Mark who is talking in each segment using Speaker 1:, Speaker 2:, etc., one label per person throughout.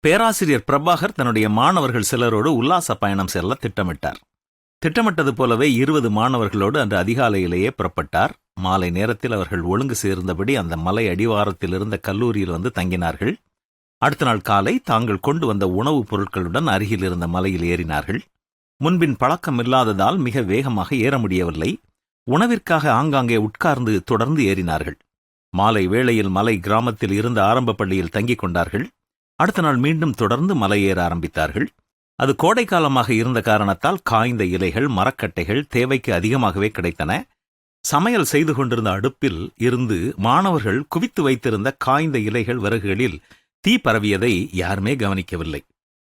Speaker 1: பேராசிரியர் பிரபாகர் தன்னுடைய மாணவர்கள் சிலரோடு உல்லாச பயணம் செல்ல திட்டமிட்டார். திட்டமிட்டது போலவே இருபது மாணவர்களோடு அன்று அதிகாலையிலேயே புறப்பட்டார். மாலை நேரத்தில் அவர்கள் ஒழுங்கு சேர்ந்தபடி அந்த மலை அடிவாரத்தில் இருந்த கல்லூரியில் வந்து தங்கினார்கள். அடுத்த நாள் காலை தாங்கள் கொண்டு வந்த உணவுப் பொருட்களுடன் அருகில் இருந்த மலையில் ஏறினார்கள். முன்பின் பழக்கம் இல்லாததால் மிக வேகமாக ஏற முடியவில்லை. உணவிற்காக ஆங்காங்கே உட்கார்ந்து தொடர்ந்து ஏறினார்கள். மாலை வேளையில் மலை கிராமத்தில் இருந்த ஆரம்ப பள்ளியில் தங்கிக் கொண்டார்கள். அடுத்த நாள் மீண்டும் தொடர்ந்து மலையேற ஆரம்பித்தார்கள். அது கோடை காலமாக இருந்த காரணத்தால் காய்ந்த இலைகள் மரக்கட்டைகள் தேவைக்கு அதிகமாகவே கிடைத்தன. சமையல் செய்து கொண்டிருந்த அடுப்பில் இருந்து மாணவர்கள் குவித்து வைத்திருந்த காய்ந்த இலைகள் விறகுகளில் தீ பரவியதை யாருமே கவனிக்கவில்லை.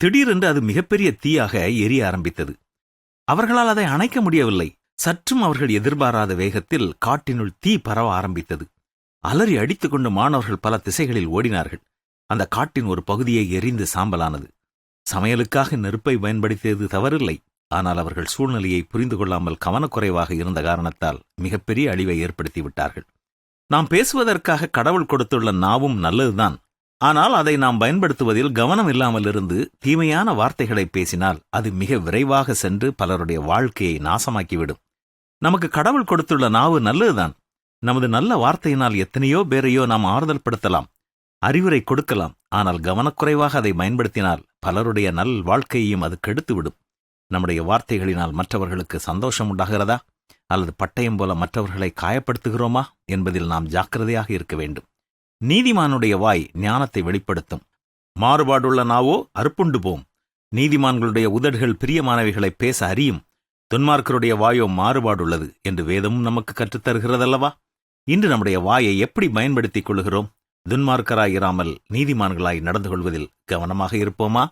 Speaker 1: திடீரென்று அது மிகப்பெரிய தீயாக எரிய ஆரம்பித்தது. அவர்களால் அதை அணைக்க முடியவில்லை. சற்றும் அவர்கள் எதிர்பாராத வேகத்தில் காட்டினுள் தீ பரவ ஆரம்பித்தது. அலறி அடித்துக்கொண்டு மாணவர்கள் பல திசைகளில் ஓடினார்கள். அந்த காட்டின் ஒரு பகுதியை எரிந்து சாம்பலானது. சமையலுக்காக நெருப்பை பயன்படுத்தியது தவறில்லை. ஆனால் அவர்கள் சூழ்நிலையை புரிந்து கொள்ளாமல் கவனக்குறைவாக இருந்த காரணத்தால் மிகப்பெரிய அழிவை ஏற்படுத்திவிட்டார்கள் நாம் பேசுவதற்காக கடவுள் கொடுத்துள்ள நாவும் நல்லதுதான். ஆனால் அதை நாம் பயன்படுத்துவதில் கவனம் இல்லாமல் இருந்து தீமையான வார்த்தைகளை பேசினால் அது மிக விரைவாக சென்று பலருடைய வாழ்க்கையை நாசமாக்கிவிடும். நமக்கு கடவுள் கொடுத்துள்ள நாவு நல்லதுதான். நமது நல்ல வார்த்தையினால் எத்தனையோ பேரையோ நாம் ஆறுதல் படுத்தலாம். அறிவுரை கொடுக்கலாம். ஆனால் கவனக்குறைவாக அதை பயன்படுத்தினால் பலருடைய நல் வாழ்க்கையையும் அது கெடுத்துவிடும். நம்முடைய வார்த்தைகளினால் மற்றவர்களுக்கு சந்தோஷம் உண்டாகிறதா? அல்லது பட்டயம் போல மற்றவர்களை காயப்படுத்துகிறோமா? என்பதில் நாம் ஜாக்கிரதையாக இருக்க வேண்டும். நீதிமானுடைய வாய் ஞானத்தை வெளிப்படுத்தும். மாறுபாடுள்ள நாவோ அறுப்புண்டு போம். நீதிமான்களுடைய உதடுகள் பிரியமானவைகளை பேச அறியும். துன்மார்க்கருடைய வாயோ மாறுபாடுள்ளது என்று வேதமும் நமக்கு கற்றுத்தருகிறதல்லவா? இன்று நம்முடைய வாயை எப்படி பயன்படுத்திக் கொள்கிறோம் துன்மார்க்கராயிராமல் நீதிமான்களாய் நடந்து கொள்வதில் கவனமாக இருப்போமா?